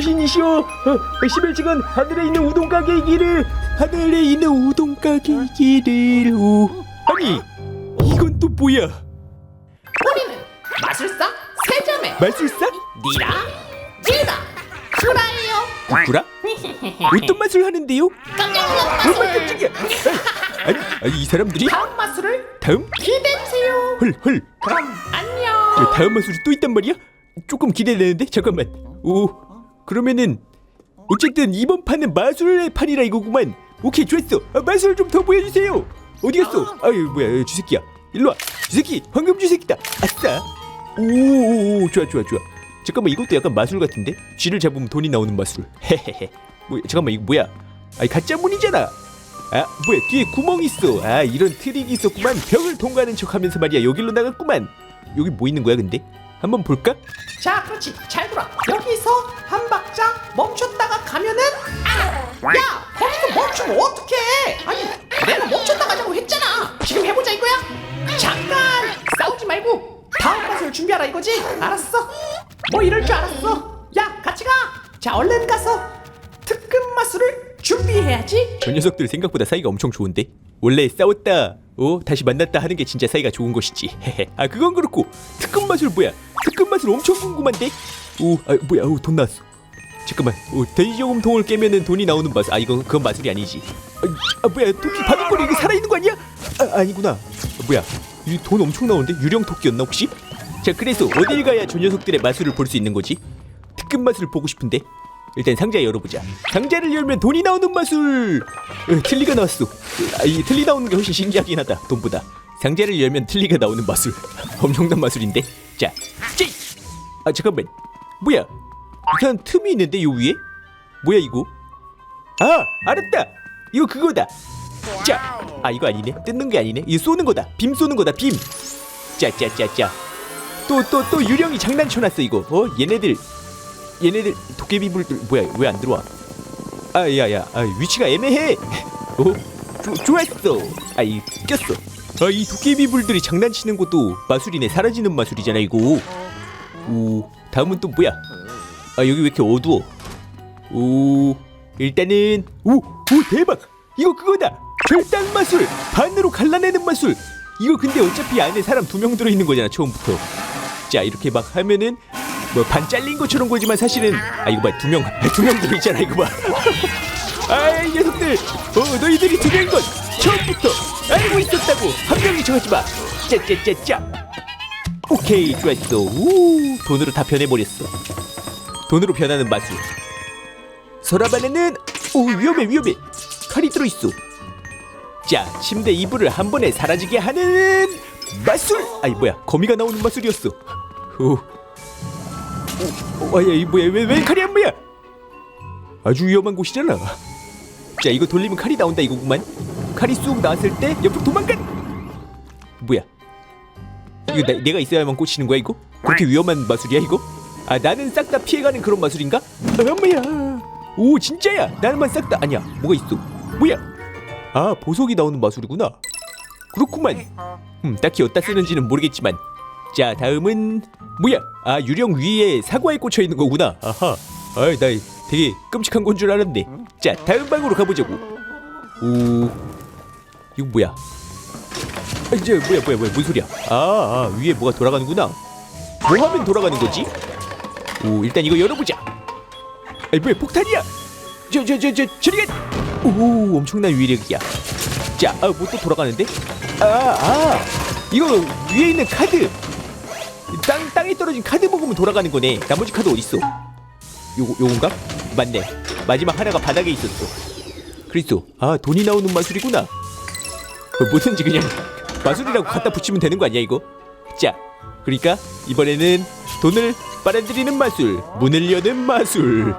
수신이시오. 어, 11층은 하늘에 있는 우동 가게의 길을 하늘에 있는 우동 가게의 길을 오. 아니 이건 또 뭐야? 우리는 마술사 세자매 마술사? 니라 지라 구라예요. 구라? 어떤 맛을 하는데요? 깜짝 놀랐어요 깜짝이야. 아니, 아니 이 사람들이? 다음 마술을 다음? 기대해주세요. 헐헐. 그럼 안녕. 다음 마술이 또 있단 말이야? 조금 기대되는데? 잠깐만. 오 그러면은 어쨌든 이번 판은 마술의 판이라 이거구만. 오케이 좋았어. 아, 마술 좀 더 보여주세요. 어디 갔어? 아유 뭐야 쥐새끼야. 일로와. 쥐새끼 황금 쥐새끼다. 아싸. 오오오 좋아 좋아 좋아. 잠깐만 이것도 약간 마술 같은데? 쥐를 잡으면 돈이 나오는 마술. 헤헤헤. 뭐 잠깐만 이거 뭐야? 아이 가짜 문이잖아. 아 뭐야 뒤에 구멍 있어. 아 이런 트릭이 있었구만. 벽을 통과하는 척하면서 말이야 여기로 나갔구만. 여기 뭐 있는 거야 근데? 한번 볼까? 자 그렇지. 잘 돌아 여기서 저 녀석들 생각보다 사이가 엄청 좋은데? 원래 싸웠다 어? 다시 만났다 하는 게 진짜 사이가 좋은 것이지. 아 그건 그렇고. 특급 마술 뭐야? 특급 마술 엄청 궁금한데? 오 아 뭐야? 오 돈 나왔어. 잠깐만. 오 돼지저금통을 깨면은 돈이 나오는 마술 아 이건 그건 마술이 아니지. 아, 아 뭐야? 토끼 바둑거리 이거 살아있는 거 아니야? 아 아니구나. 아, 뭐야? 이 돈 엄청 나오는데? 유령 토끼였나 혹시? 자 그래서 어딜 가야 저 녀석들의 마술을 볼 수 있는 거지? 특급 마술을 보고 싶은데 일단 상자 열어보자. 상자를 열면 돈이 나오는 마술. 어, 틀리가 나왔어. 아, 이 틀리 나오는 게 훨씬 신기하긴 하다. 돈보다. 상자를 열면 틀리가 나오는 마술. 엄청난 마술인데. 자, 찌. 아 잠깐만. 뭐야? 이상한 틈이 있는데 요 위에? 뭐야 이거? 아 알았다. 이거 그거다. 자, 아 이거 아니네. 뜯는 게 아니네. 이거 쏘는 거다. 빔 쏘는 거다. 빔. 짜짜짜짜. 또 또 또 유령이 장난쳐놨어 이거. 어 얘네들 얘네들 도깨비불들 뭐야 왜 안 들어와? 아 야야 아, 위치가 애매해. 어? 조, 좋았어. 아이 꼈어. 아이 도깨비불들이 장난치는 것도 마술이네 사라지는 마술이잖아 이거. 오 다음은 또 뭐야? 아 여기 왜 이렇게 어두워? 오 일단은 오오 대박 이거 그거다 절단 마술 반으로 갈라내는 마술 이거 근데 어차피 안에 사람 두 명 들어 있는 거잖아 처음부터 자 이렇게 막 하면은 뭐 반 잘린 것처럼 보이지만 사실은 아 이거 봐두 명 두 명 들어 있잖아 이거 봐 아이 녀석들 어 너희들이 두 명인 건 처음부터 알고 있었다고. 한 명이 정하지 마. 짜짜짜짜 오케이 좋았어. 우 돈으로 다 변해버렸어. 돈으로 변하는 마술. 안에는 오 위험해 위험해. 칼이 들어있어. 자 침대 이불을 한 번에 사라지게 하는 마술! 아이 뭐야 거미가 나오는 마술이었어. 오, 오, 오, 야, 이 뭐야 왜, 왜 칼이 안 보여 아주 위험한 곳이잖아 자 이거 돌리면 칼이 나온다 이거구만 칼이 쑥 나왔을 때 옆으로 도망가 뭐야 이거 나, 내가 있어야만 꽂히는 거야 이거 그렇게 위험한 마술이야 이거 아 나는 싹 다 피해가는 그런 마술인가 아, 엄마야 오 진짜야 나는만 싹 다 아니야 뭐가 있어 뭐야 아 보석이 나오는 마술이구나 그렇구만 음 딱히 어디다 쓰는지는 모르겠지만 자 다음은 뭐야? 아 유령 위에 사과에 꽂혀 있는 거구나. 아하. 아이 나 되게 끔찍한 건 줄 알았네. 자 다음 방으로 가보자고. 오. 이거 뭐야? 아, 이제 뭐야 뭐야 뭐야 뭔 소리야? 아, 아 위에 뭐가 돌아가는구나. 뭐 하면 돌아가는 거지? 오 일단 이거 열어보자. 아이 뭐야 폭탄이야! 저 저 저저 저리 가 오 엄청난 위력이야. 자아뭐 또 돌아가는데? 아아 아, 이거 위에 있는 카드 땅 땅에 떨어진 카드 먹으면 돌아가는 거네. 나머지 카드 어디 있어? 요거 요건가? 맞네. 마지막 하나가 바닥에 있었어. 그랬어 아 돈이 나오는 마술이구나. 어, 뭐든지 그냥 마술이라고 갖다 붙이면 되는 거 아니야 이거? 자 그러니까 이번에는 돈을 빨아들이는 마술 문을 여는 마술.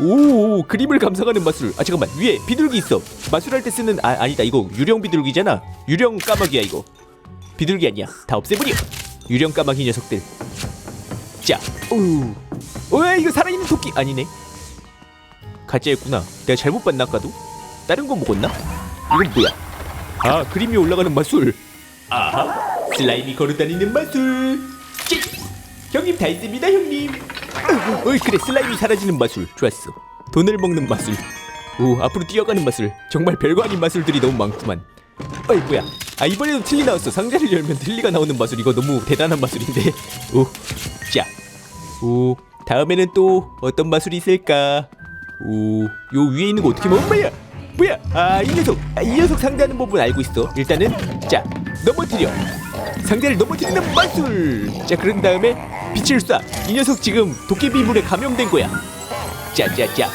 오 그림을 감상하는 마술. 아 잠깐만. 위에 비둘기 있어. 마술할 때 쓰는 아 아니다. 이거 유령 비둘기잖아. 유령 까마귀야 이거. 비둘기 아니야. 다 없애버려 유령 까마귀 녀석들. 자 오우 왜 이거 살아있는 토끼 아니네? 가짜였구나. 내가 잘못 봤나 아까도? 다른 거 먹었나? 이건 뭐야? 아 그림이 올라가는 마술. 아하 슬라임이 걸어다니는 마술. 찌 형님 다 했습니다 형님. 어이 그래 슬라임이 사라지는 마술. 좋았어. 돈을 먹는 마술. 오 앞으로 뛰어가는 마술. 정말 별거 아닌 마술들이 너무 많구만. 어이 뭐야 아 이번에도 틀리 나왔어. 상자를 열면 틀리가 나오는 마술. 이거 너무 대단한 마술인데. 오자오 다음에는 또 어떤 마술이 있을까? 오요 위에 있는 거 어떻게 먹은 거야? 뭐야? 아 이 녀석. 아, 이 녀석 상대하는 법은 알고 있어. 일단은 자 넘어뜨려. 상대를 넘어뜨리는 마술. 자 그런 다음에 빛을 쏴이 녀석 지금 도깨비물에 감염된 거야. 짜짜짜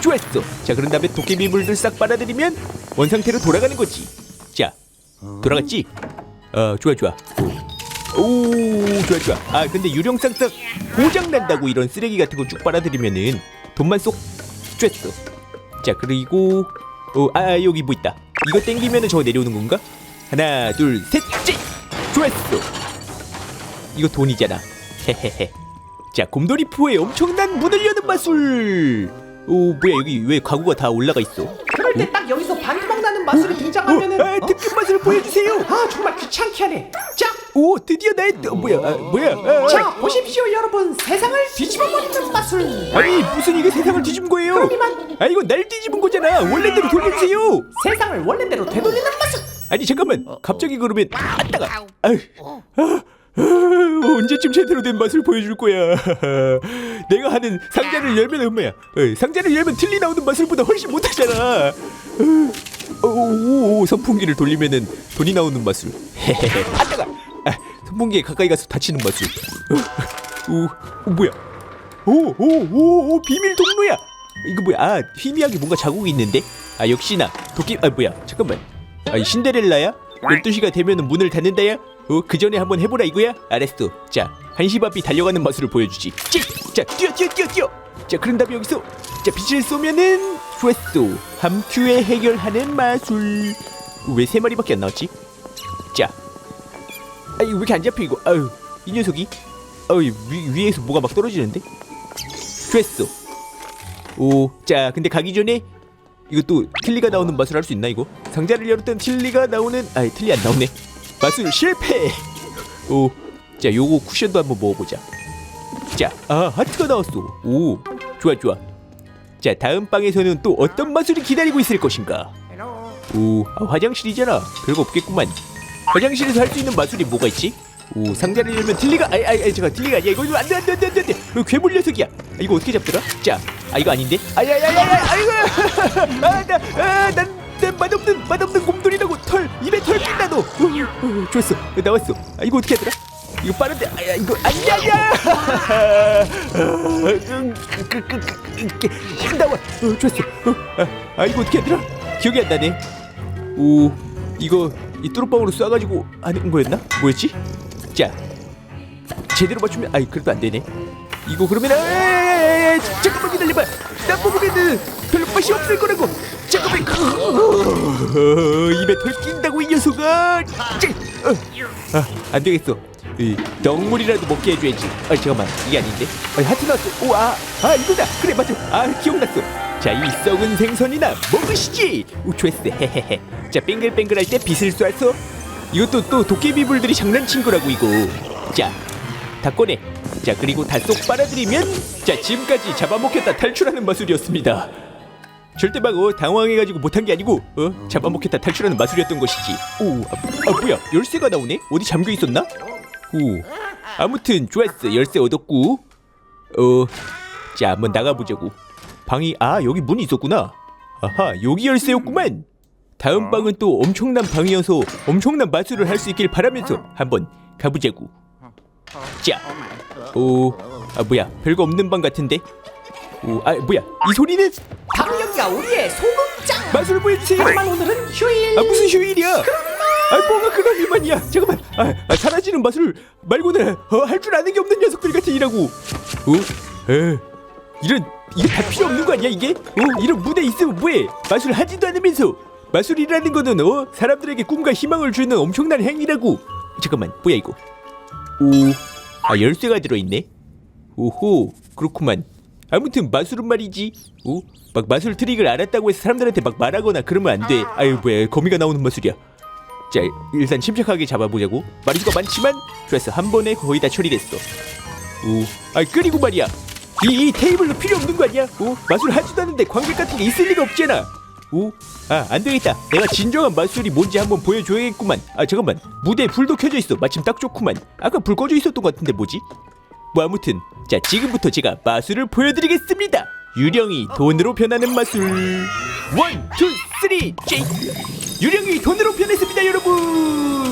좋았어. 자 그런 다음에 도깨비물들 싹 빨아들이면 원상태로 돌아가는 거지. 자 돌아갔지 어 좋아 좋아. 오, 오 좋아 좋아. 아 근데 유령쌍쌍 고장 난다고 이런 쓰레기 같은 거 쭉 빨아들이면은 돈만 쏙 좋았어 자 그리고 어, 아 여기 뭐 있다. 이거 땡기면은 저거 내려오는 건가? 하나 둘셋 좋았어. 이거 돈이잖아. 헤헤헤. 자 곰돌이푸의 엄청난 문을 여는 마술 오 뭐야 여기 왜 가구가 다 올라가 있어? 그럴 때 딱 여기서 반토막 나는 마술이 등장하면은 어, 아, 어? 특급 마술 보여주세요! 아 정말 귀찮게 하네. 자, 오 드디어 나의 어, 뭐야 아, 뭐야 아, 아. 자 보십시오 여러분. 세상을 뒤집어버리는 마술. 아니 무슨 이게 세상을 뒤집은 거예요? 그럼 이만. 아 이거 날 뒤집은 거잖아. 원래대로 돌려주세요. 세상을 원래대로 되돌리는 마술. 아니 잠깐만. 갑자기 그러면 아따가. 아유, 아, 아, 언제쯤 제대로 된 맛을 보여줄 거야? 내가 하는 상자를 열면 엄마야 어, 상자를 열면 틀리 나오는 마술보다 훨씬 못하잖아. 어, 오, 오, 선풍기를 돌리면은 돈이 나오는 마술 헤헤헤 아따가 아, 선풍기에 가까이 가서 다치는 어, 오, 오 뭐야? 오 오 오 오 비밀 통로야. 이거 뭐야? 아 희미하게 뭔가 자국이 있는데? 아 역시나 도끼 아 뭐야? 잠깐만. 아이 신데렐라야? 12시가 되면은 문을 닫는다야 어? 그 전에 한번 해보라 이거야? 알았어. 자 한시바비 달려가는 마술을 보여주지. 찍! 자 뛰어 뛰어 뛰어 뛰어! 자 그런 다음에 여기서. 자 빛을 쏘면은 좋았어. 함큐에 해결하는 마술. 왜 세 마리밖에 안 나왔지? 자. 아 이거 왜 이렇게 안 잡혀 이거? 아유 이 녀석이? 어이 위, 위에서 뭐가 막 떨어지는데? 됐어. 오 자 근데 가기 전에 이것도 틀리가 나오는 마술 할수 있나 이거? 상자를 열었던 틀리가 나오는 아이 틀리 안 나오네 마술 실패. 오 자 요거 쿠션도 한번 먹어보자. 자 아 하트가 나왔어. 오 좋아 좋아. 자 다음 방에서는 또 어떤 마술이 기다리고 있을 것인가? 오 아, 화장실이잖아. 별거 없겠구만. 화장실에서 할 수 있는 마술이 뭐가 있지? 오 상자를 열면 틀리가 아이 아이 아이 잠깐 틀리가 아니야. 이거 이거 안 돼 안 돼 안 돼 안 돼 안 돼. 이거 괴물 녀석이야. 아, 이거 어떻게 잡더라? 자 아 이거 아닌데? 아야야야야 아이고. 아 나 아 난 난 맛없는 맛없는 곰돌이라고 털 입에 털 낀다 너 어, 어, 좋았어 어, 나왔어 아 이거 어떻게 하더라? 이거 빠른데 아야 이거 아니야 나와 어, 좋았어 어, 아, 아 이거 어떻게 하더라? 기억이 안 나네 오 이거 이 뚜루뻥으로 쏴가지고 하는 거였나? 뭐였지? 자 제대로 맞추면 아이 그래도 안 되네 이거 그러면 아 잠깐만 기다려봐. 나 먹으면은 별로 맛이 없을 거라고. 잠깐만 어, 입에 털 낀다고 이 녀석아. 찌! 어. 아, 안 되겠어. 이 덩물이라도 먹게 해줘야지. 아 잠깐만. 이게 아닌데? 아 하트 나왔어 오 아 아 이거다. 그래 맞아. 아 기억났어. 자 이 썩은 생선이나 먹으시지. 우 좋았어 헤헤헤. 자 뱅글뱅글할 때 빛을 쏴서. 이것도 또 도깨비불들이 장난친 거라고 이거. 자 다 꺼내 자 그리고 다 쏙 빨아들이면 자 지금까지 잡아먹혔다 탈출하는 마술이었습니다. 절대 막 어, 당황해가지고 못한 게 아니고 어 잡아먹혔다 탈출하는 마술이었던 것이지. 오 아, 아 뭐야? 열쇠가 나오네? 어디 잠겨 있었나? 오 아무튼 좋았어. 열쇠 얻었고. 어 자 한번 나가보자고. 방이 아 여기 문이 있었구나. 아하 여기 열쇠였구만. 다음 방은 또 엄청난 방이어서 엄청난 마술을 할 수 있길 바라면서 한번 가보자고 자 오 아 뭐야 별거 없는 방 같은데 오 아 뭐야 이 소리는 여기가 우리의 소극장 마술 보여주세요 하지만 오늘은 휴일 아 무슨 휴일이야? 아 뭐가 그런 일만이야? 잠깐만. 아, 아 사라지는 마술 말고는 어, 할줄 아는 게 없는 녀석들 같은 이라고. 어? 에 이런 이게 다 필요 없는 거 아니야 이게? 어 이런 무대 있으면 뭐해? 마술 하지도 않으면서 마술이라는 거는 어 사람들에게 꿈과 희망을 주는 엄청난 행위라고. 잠깐만 뭐야 이거? 오 아 열쇠가 들어있네. 오호 그렇구만. 아무튼 마술은 말이지. 오, 막 마술 트릭을 알았다고 해서 사람들한테 막 말하거나 그러면 안 돼. 아유 뭐야 거미가 나오는 마술이야. 자 일단 침착하게 잡아보자고. 마리수가 많지만 좋았어 한 번에 거의 다 처리됐어. 오, 아 그리고 말이야 이, 이 테이블도 필요 없는 거 아니야? 어? 마술 하지도 않는데 관객 같은 게 있을 리가 없잖아. 오, 아, 안 되겠다. 내가 진정한 마술이 뭔지 한번 보여줘야겠구만. 아, 잠깐만. 무대에 불도 켜져 있어. 마침 딱 좋구만. 아까 불 꺼져 있었던 것 같은데 뭐지? 뭐 아무튼, 자 지금부터 제가 마술을 보여드리겠습니다. 유령이 돈으로 변하는 마술. 원, 투, 쓰리, 제이. 유령이 돈으로 변했습니다, 여러분.